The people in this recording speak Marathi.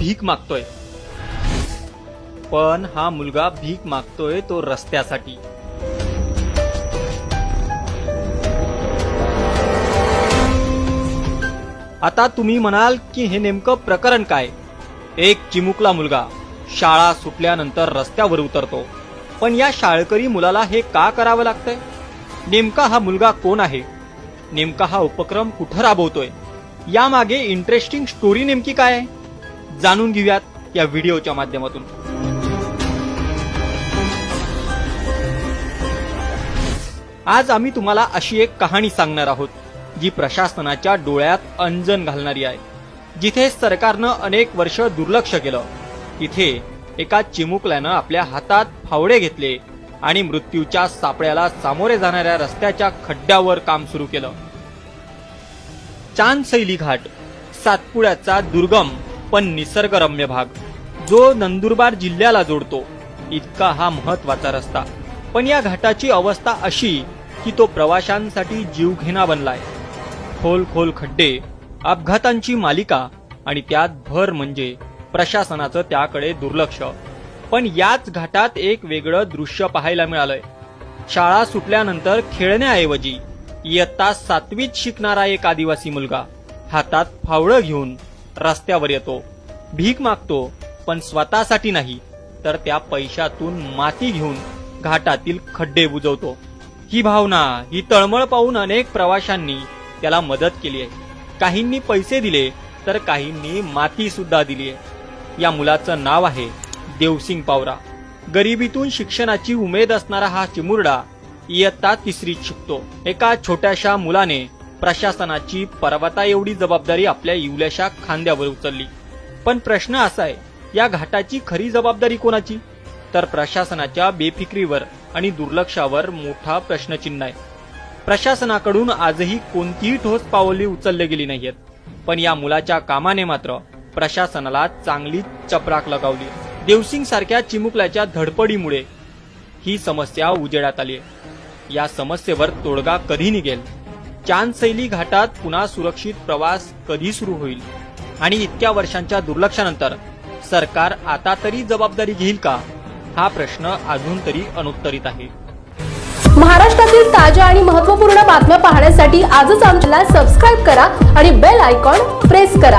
भीक मागतोय. पण हा मुलगा भीक मागतोय तो रस्त्यासाठी. आता तुम्ही म्हणाल की हे नेमकं प्रकरण काय? एक चिमुकला मुलगा शाळा सुटल्यानंतर रस्त्यावर उतरतो. पण या शाळकरी मुलाला हे का करावं लागतंय? नेमका हा मुलगा कोण आहे? नेमका हा उपक्रम कुठं राबवतोय? यामागे इंटरेस्टिंग स्टोरी नेमकी काय आहे? जाणून घेऊयात या व्हिडिओच्या माध्यमातून. आज आम्ही तुम्हाला अशी एक कहाणी सांगणार आहोत जी प्रशासनाच्या डोळ्यात अंजन घालणारी आहे. जिथे सरकारनं अनेक वर्ष दुर्लक्ष केलं तिथे एका चिमुकल्यानं आपल्या हातात फावडे घेतले आणि मृत्यूच्या सापळ्याला सामोरे जाणाऱ्या रस्त्याच्या खड्ड्यावर काम सुरू केलं. चांदसैली घाट सातपुड्याचा दुर्गम पण निसर्गरम्य भाग. जो नंदुरबार जिल्ह्याला जोडतो इतका हा महत्त्वाचा रस्ता. पण या घाटाची अवस्था अशी की तो प्रवाशांसाठी जीवघेणा बनलाय. खोल खोल खड्डे अपघातांची मालिका आणि त्यात भर म्हणजे प्रशासनाचं त्याकडे दुर्लक्ष. पण याच घाटात एक वेगळं दृश्य पाहायला मिळालंय. शाळा सुटल्यानंतर खेळण्याऐवजी इयत्ता सातवीत शिकणारा एक आदिवासी मुलगा हातात फावडं घेऊन रस्त्यावर येतो. भीक मागतो पण स्वतःसाठी नाही तर त्या पैशातून माती घेऊन घाटातील खड्डे बुजवतो. ही भावना ही तळमळ पाहून अनेक प्रवाशांनी त्याला मदत केली आहे. काहींनी पैसे दिले तर काहींनी माती सुद्धा दिली आहे. या मुलाचं नाव आहे देवसिंग पावरा. गरिबीतून शिक्षणाची उमेद असणारा हा चिमुरडा इयत्ता तिसरीत शिकतो. एका छोट्याशा मुलाने प्रशासनाची पर्वता एवढी जबाबदारी आपल्या इवल्याशा खांद्यावर उचलली. पण प्रश्न असा आहे या घाटाची खरी जबाबदारी कोणाची? तर प्रशासनाच्या बेफिक्रीवर आणि दुर्लक्षावर मोठा प्रश्नचिन्ह आहे. प्रशासनाकडून आजही कोणतीही ठोस पावले उचलले गेली नाहीयेत. पण या मुलाच्या कामाने मात्र प्रशासनाला चांगली चपराक लगावली. देवसिंग सारख्या चिमुकल्याच्या धडपडीमुळे ही समस्या उजेडात आली आहे. या समस्येवर तोडगा कधी निघेल? चांदसैली घाटात पुन्हा सुरक्षित प्रवास कधी सुरू होईल? आणि इतक्या वर्षांच्या दुर्लक्षानंतर सरकार आता तरी जबाबदारी घेईल का? हा प्रश्न अजून तरी अनुत्तरित आहे. महाराष्ट्रातील ताज्या आणि महत्त्वपूर्ण बातम्या पाहण्यासाठी आजच आमच्याला सबस्क्राईब करा आणि बेल आयकॉन प्रेस करा.